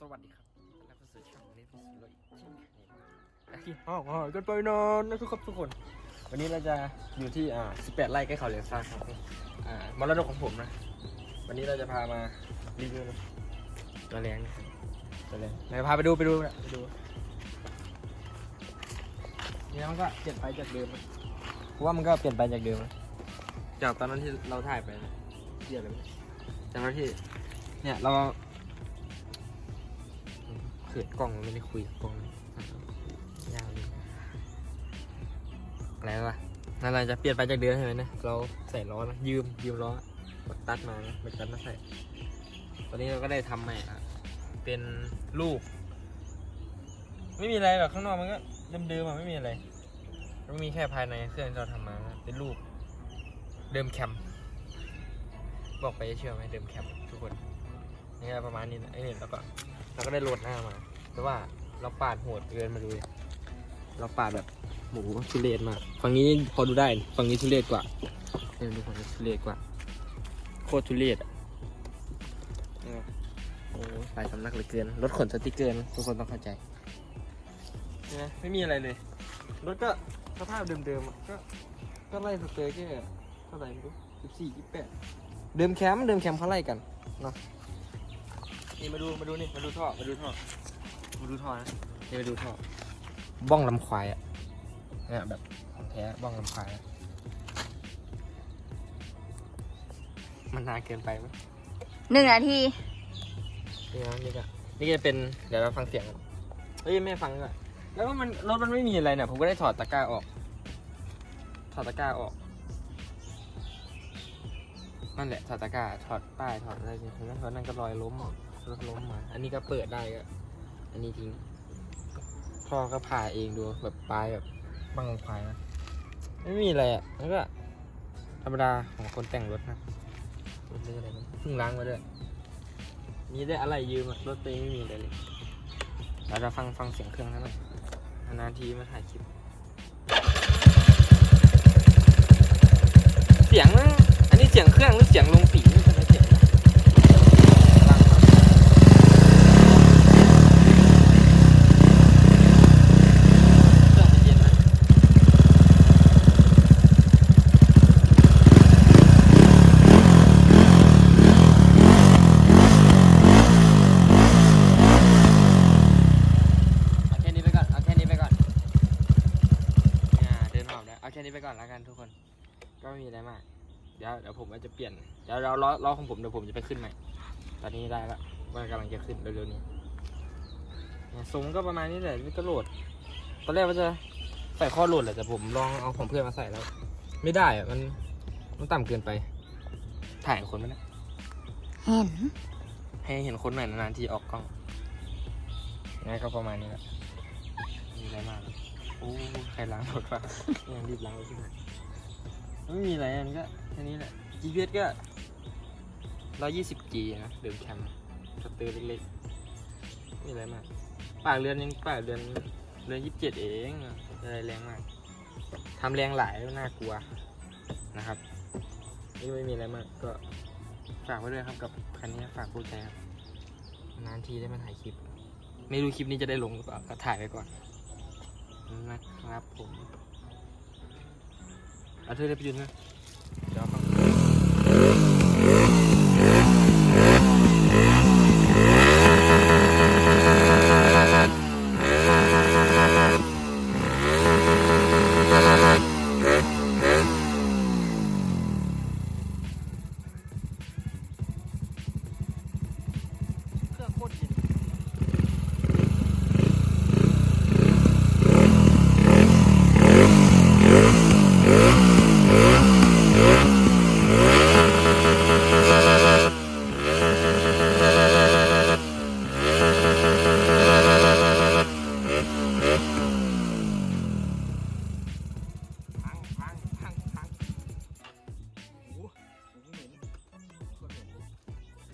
สวัสดีครับแล้วก็สู่ช่องนี้เป็นสุดเลยเช่นเคยอาที่ห้องหกันไปนานนะครับทุกคน วันนี้เราจะอยู่ที่อ่า18ไร่ใกล้เขาเหลียงซานครับอ่ามรดกของผมนะ วันนี้เราจะพามารีวิวนะตัวแรงนะครับตัวแรงไหนพาไปดูไปดูนะไปดูเนี่ยมันก็เปลี่ยนไปจากเดิมนะเพราะว่ามันก็เปลี่ยนไปจากเดิมนะจากตอนนั้นที่เราถ่ายไปนะเกี่ยวเลยจากตอนที่เนี่ยเรา เขินกล้องมันไม่ได้คุยกับกล้องยยาวเลยอะไรวะนั่นเราจะเปลี่ยนไปจากเดือนใช่ไหมนะ เราใส่ล้อนะ ยืม ยืมล้อบักตัดมานะบักตัดมาใส่ ตอนนี้เราก็ได้ทำใหม่ละเป็นลูก ไม่มีอะไรหรอกข้างนอกมันก็เดิมๆอะไม่มีอะไรก็มีแค่ภายในเครื่องที่เราทำมานะเป็นลูก เดิมแคม บอกไปจะเชื่อไหมเดิมแคมทุกคน นี่ประมาณนี้นะไอ้นี่แล้วก็เราก็ได้โหลดหน้ามา แต่ว่าเราปาดโหดเกินมาดูเราปาดแบบหมูทุเรศมากฝั่งนี้พอดูได้ฝั่งนี้ทุเรศกว่าเนี่ยดูฝั่งนี้ทุเรศกว่า โคตรทุเรศอะโอ้สายสำนักเหลือเกินรถขนสติกเกอร์นะทุกคนต้องเข้าใจนะไม่มีอะไรเลย รถก็สภาพเดิมๆก็ก็ไล่สเตอร์แค่เท่าไหร่ไม่รู้สิบสี่ยี่แปดเดิมแคมป์เดิมแคมป์เขาไล่กันเนาะ นี่มาดูมาดูนี่มาดูท่อมาดูท่อมาดูท่อนะนี่มาดูท่อบ้องลำควายอะเนี่ยแบบของแท้บ้องลำควายอะมันนานเกินไปไหมหนึ่งนาทีนี่นะนี่ก็นี่ก็จะเป็นเดี๋ยวเราฟังเสียงกันเฮ้ยไม่ฟังด้วยแล้วก็มันรถมันไม่มีอะไรเนี่ยผมก็ได้ถอดตะกร้าออก ถอดตะกร้าออกนั่นแหละถอดตะกร้าถอดป้ายถอดอะไรเนี่ยเห็นไหมเพราะนั่นก็รอยล้มอะรถ ล้มมา อันนี้ก็เปิดได้ก็อันนี้ทิ้ง พ่อก็ผ่าเองดูแบบปลายแบบบังลงควายนะ ไม่มีอะไรอะแล้วก็ธรรมดาของคนแต่งรถนะรถเรื่องอะไรนเพิ่งล้างมาด้วย มีได้อะไรยืมอะรถตัวเองไม่มีอะไรเลยเราจะฟังฟังเสียงเครื่องนั้นหน่อยนานทีมาถ่ายคลิป เสียง อันนี้เสียงเครื่องหรือเสียงลงสีนี่ทำไมเสียงดังฟังครับเครื่องมันเย็นนะเอาแค่นี้ไปก่อน เอาแค่นี้ไปก่อนอ่าเดินหอบแล้ว เอาแค่นี้ไปก่อนแล้วกันทุกคน ก็ไม่มีอะไรมาก เดี๋ยวเดี๋ยวผมก็จะเปลี่ยน เดี๋ยวเราล้อล้อของผมเดี๋ยวผมจะไปขึ้นใหม่ ตอนนี้ได้แล้วว่ากำลังจะขึ้นเร็วๆนี้เนี่ยทรงก็ประมาณนี้แหละนี่ก็โหลด ตอนแรกว่าจะใส่ข้อโหลดแหละแต่ผมลองเอาของเพื่อนมาใส่แล้ว ไม่ได้อะมันมันต่ำเกินไป ถ่ายคนไหมนะเห็น ให้เห็นคนหน่อยนานๆทีออกกล้องงั้นก็ประมาณนี้แหละไมมีอะไรมากหรอก โอ้ใครล้างรถวะยังรีบล้างรถขึ้นมาไม่มีอะไรอันก็แค่นี้แหละ GPS ก็ร้อยยี่สิบ G นะเดิมแคมสเตอร์เล็กๆไม่มีอะไรมากปากเรือนยังปากเรือนเรือนยี่สิบเจ็ดเองอะไรแรงมากทำแรงหลายน่ากลัวนะครับนี่ไม่มีอะไรมากก็ฝากไว้ด้วยครับกับคันนี้ฝากผู้ใจครับนานทีได้มาถ่ายคลิป ไม่รู้คลิปนี้จะได้ลงหรือเปล่าก็ถ่ายไปก่อน นะครับผมเอาเธอได้ไปยืนนะเดี๋ยว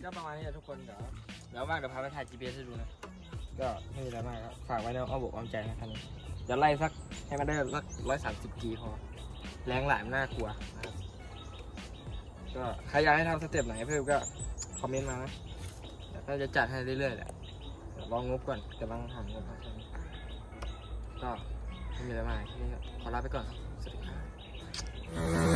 ก็ประมาณนี้แหละทุกคนเดี๋ยวเดี๋ยวว่างเดี๋ยวพาไปถ่าย GPS ให้ดูนะ ก็ไม่มีอะไรมากครับ ฝากไว้ในอ้อมอกอ้อมใจนะคันนี้เดี๋ยวไล่สักให้มันได้สักร้อยสามสิบกีพอ แรงหลายมันน่ากลัวนะครับ ก็ใครอยากให้ทำสเต็ปไหนเพิ่มก็คอมเมนต์มานะแต่ก็จะจัดให้เรื่อยๆแหละเดี๋ยวลองงบก่อนกำลังหางบครับตอนนี้ก็ไม่มีอะไรมากที่นี่ก็ขอลาไปก่อนสวัสดีครับ